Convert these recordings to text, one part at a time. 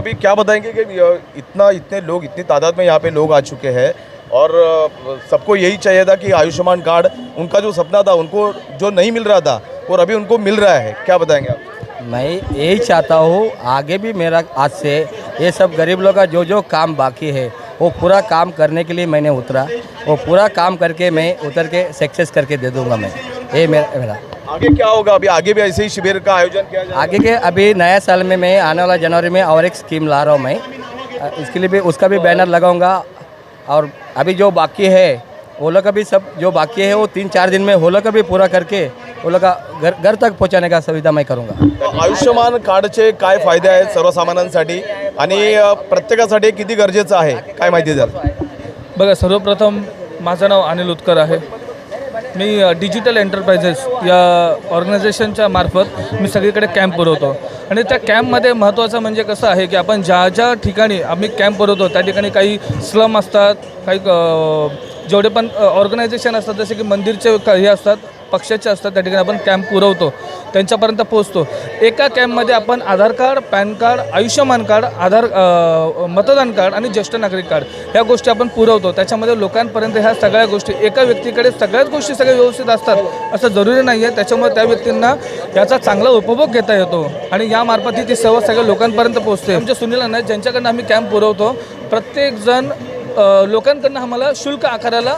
अभी क्या बताएँगे कि इतना, इतने लोग, इतनी तादाद में यहाँ पे लोग आ चुके हैं और सबको यही चाहिए था कि आयुष्मान कार्ड, उनका जो सपना था, उनको जो नहीं मिल रहा था और अभी उनको मिल रहा है। क्या बताएँगे आप? मैं यही चाहता हूँ, आगे भी मेरा आज से ये सब गरीब लोग का जो जो काम बाकी है, वो पूरा काम करने के लिए मैंने उतरा। वो पूरा काम करके मैं उतर के सक्सेस करके दे दूँगा मैं। ये मेरा मेरा। आगे क्या होगा? अभी आगे भी ऐसे ही शिविर का आयोजन किया जाएगा। आगे के अभी नया साल में मैं आने वाला जनवरी में और एक स्कीम ला रहा हूँ मैं। इसके लिए भी उसका भी बैनर लगाऊंगा। और अभी जो बाकी है वो लोग का भी सब जो बाकी है वो तीन चार दिन में वो लोग का भी पूरा करके वो लोग का घर घर तक पहुँचाने का सुविधा मैं करूँगा। आयुष्यमान कार्डचे काय फायदे आहेत सर्वसामान्यांसाठी? आणि प्रत्येकासाठी किती गरजेचं आहे? काय माहिती द्याल? बघा सर्वप्रथम माझं नाव अनिल उत्कर आहे. मी डिजिटल एंटरप्राइजेस या ऑर्गनायझेशनच्या मार्फत मी सगळीकडे कॅम्प पुरवतो आणि त्या कॅम्पमध्ये महत्त्वाचं म्हणजे कसं आहे की आपण ज्या ज्या ठिकाणी आम्ही कॅम्प पुरवतो त्या ठिकाणी काही स्लम असतात काही जेवढे पण ऑर्गनायझेशन असतात जसे की मंदिरचे काही हे असतात पक्षाचे असतात त्या ठिकाणी आपण कॅम्प पुरवतो त्यांच्यापर्यंत पोहोचतो. एका कॅम्पमध्ये आपण Aadhaar card PAN card Ayushman card Aadhaar मतदान कार्ड आणि ज्येष्ठ नागरिक कार्ड ह्या गोष्टी आपण पुरवतो. त्याच्यामध्ये लोकांपर्यंत ह्या सगळ्या गोष्टी एका व्यक्तीकडे सगळ्याच गोष्टी सगळ्या व्यवस्थित असतात असं जरुरी नाही आहे त्याच्यामुळे त्या व्यक्तींना याचा चांगला उपभोग घेता येतो आणि यामार्फत ही ती सेवा सगळ्या लोकांपर्यंत पोहोचते. आमच्या सुनील अण्णा ज्यांच्याकडनं आम्ही कॅम्प पुरवतो. प्रत्येकजण लोकांकडनं आम्हाला शुल्क आकाराला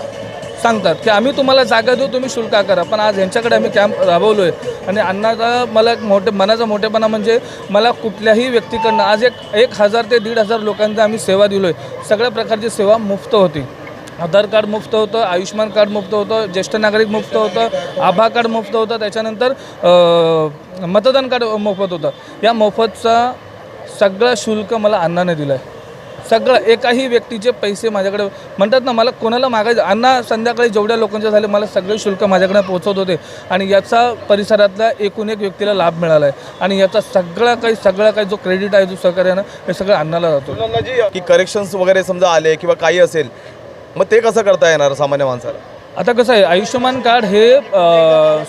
सांगतात की आम्ही तुम्हाला जागा देऊ तुम्ही शुल्क आकारा पण आज यांच्याकडे आम्ही कॅम्प राबवलो आहे आणि अण्णाचा मला एक मोठे मनाचा मोठेपणा म्हणजे मला कुठल्याही व्यक्तीकडनं आज एक एक हजार ते दीड हजार लोकांचा आम्ही सेवा दिलो आहे सगळ्या प्रकारची सेवा मुफ्त होती. आधार कार्ड मुफ्त होतं आयुष्यमान कार्ड मुफ्त होतं ज्येष्ठ नागरिक मुफ्त होतं आभा कार्ड मुफ्त होतं त्याच्यानंतर मतदान कार्ड मोफत होतं. या मोफतचा सगळं शुल्क मला अण्णाने दिलं आहे सगळं एकाही व्यक्तीचे पैसे माझ्याकडे म्हणतात ना मला कोणाला मागायचं? अण्णा संध्याकाळी जेवढ्या लोकांचे झाले मला सगळे शुल्क माझ्याकडे पोहोचवत होते. आणि याचा परिसरातल्या एकूण एक व्यक्तीला लाभ मिळाला आहे आणि याचा सगळा काही सगळा काही जो क्रेडिट आहे जो सहकार्यानं हे सगळं अण्णाला जातो की करेक्शन्स वगैरे समजा आले किंवा काही असेल मग ते कसं करता येणार सामान्य माणसाला? आता कसं आहे आयुष्यमान कार्ड हे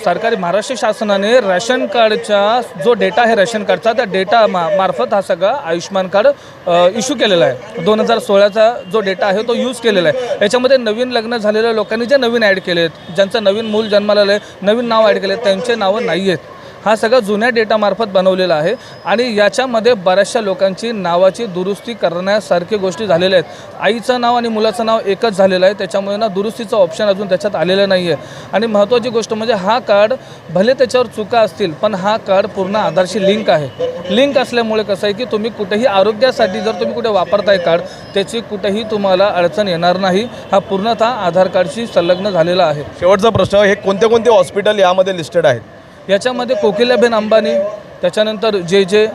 सरकारी महाराष्ट्र शासनाने रॅशन कार्डचा जो डेटा आहे रेशन कार्डचा त्या डेटा मा मार्फत हा सगळा आयुष्यमान कार्ड इश्यू केलेला आहे. दोन हजार सोळाचा जो डेटा आहे तो यूज केलेला आहे. याच्यामध्ये नवीन लग्न झालेल्या लोकांनी जे नवीन ॲड केले आहेत ज्यांचं नवीन मूल जन्माला आलं आहे नवीन नाव ॲड केले त्यांचे नावं नाही आहेत हा सगळा जुन्या डेटामार्फत बनवलेला आहे. आणि याच्यामध्ये बऱ्याचशा लोकांची नावाची दुरुस्ती करण्यासारख्या गोष्टी झालेल्या आहेत. आईचं नाव आणि मुलाचं नाव एकच झालेलं आहे. त्याच्यामुळे ना दुरुस्तीचं ऑप्शन अजून त्याच्यात आलेलं नाही आहे आणि महत्त्वाची गोष्ट म्हणजे हा कार्ड भले त्याच्यावर चुका असतील पण हा कार्ड पूर्ण आधारशी लिंक आहे. लिंक असल्यामुळे कसं आहे की तुम्ही कुठेही आरोग्यासाठी जर तुम्ही कुठे वापरताय कार्ड त्याची कुठेही तुम्हाला अडचण येणार नाही. हा पूर्णतः आधार कार्डशी संलग्न झालेला आहे. शेवटचा प्रश्न हे कोणते कोणते हॉस्पिटल यामध्ये लिस्टेड आहेत? याच्यामध्ये कोकिलाबेन अंबानी त्याच्यानंतर जे जे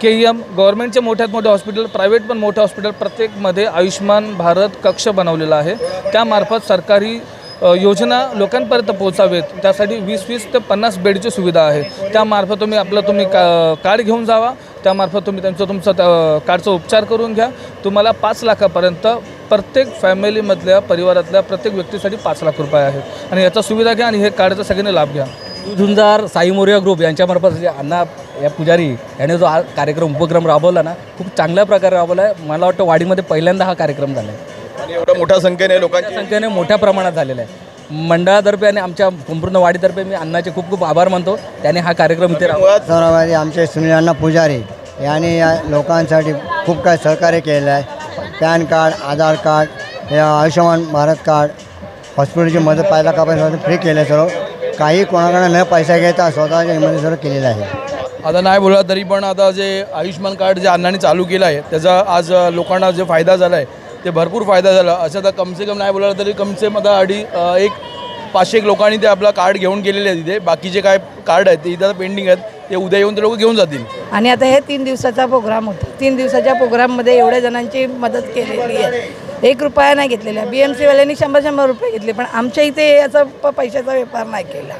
के एम गव्हर्नमेंटचे मोठ्यात मोठे हॉस्पिटल प्रायव्हेट पण मोठे हॉस्पिटल प्रत्येकमध्ये आयुष्यमान भारत कक्ष बनवलेला आहे. त्यामार्फत सरकारी योजना लोकांपर्यंत पोहोचावेत. त्यासाठी वीस वीस ते पन्नास बेडची सुविधा आहे. त्यामार्फत तुम्ही आपलं तुम्ही का कार्ड घेऊन जावा. त्यामार्फत तुम्ही त्यांचं तुमचं त्या कार्डचा उपचार करून घ्या. तुम्हाला पाच लाखापर्यंत प्रत्येक फॅमिलीमधल्या परिवारातल्या प्रत्येक व्यक्तीसाठी पाच लाख रुपये आहेत. आणि याचा सुविधा घ्या आणि हे कार्डचा सगळ्यांनी लाभ घ्या. झुंजार साई मोर्या ग्रुप यांच्यामार्फत जे अण्णा या पुजारी याने जो हा कार्यक्रम उपक्रम राबवला ना खूप चांगल्या प्रकारे राबवला आहे. मला वाटतं वाडीमध्ये पहिल्यांदा हा कार्यक्रम झाला आहे. आणि एवढ्या मोठ्या संख्येने लोकांची संख्येने मोठ्या प्रमाणात झालेला आहे. मंडळातर्फे आणि आमच्या संपूर्ण वाडीतर्फे मी अण्णाचे खूप खूप आभार मानतो. त्याने हा कार्यक्रम इथे राबवला. आमचे सुनीलांना पुजारी यांनी या लोकांसाठी खूप काही सहकार्य केलेलं आहे. पॅन कार्ड आधार कार्ड या आयुष्यमान भारत कार्ड हॉस्पिटलची मदत पाहिला का पण फ्री केलं आहे सर्व. काही कोणाकडे न पैसा घेता स्वतःच्या हिमतीने सर्व केलेलं आहे. आता नाही बोलला तरी पण आता जे आयुष्यमान कार्ड जे अण्णांनी चालू केलं आहे त्याचा आज लोकांना जे फायदा झाला आहे ते भरपूर फायदा झाला. असं तर कमसे कम नाही बोलला तरी कमसे कम आता अडी एक पाचशे एक लोकांनी ते आपला कार्ड घेऊन गेलेले आहेत तिथे बाकीचे काय कार्ड आहेत ते इथं पेंडिंग आहेत ते उद्या येऊन ते लोक घेऊन जातील. आणि आता हे तीन दिवसाचा प्रोग्राम होता. तीन दिवसाच्या प्रोग्राममध्ये एवढ्या जणांची मदत केलेली आहे. एक रुपया नाही घेतलेला बी एम सीवाल्यांनी शंभर शंभर रुपये घेतले पण आमच्या इथे याचा प- पैशाचा व्यापार नाही केला.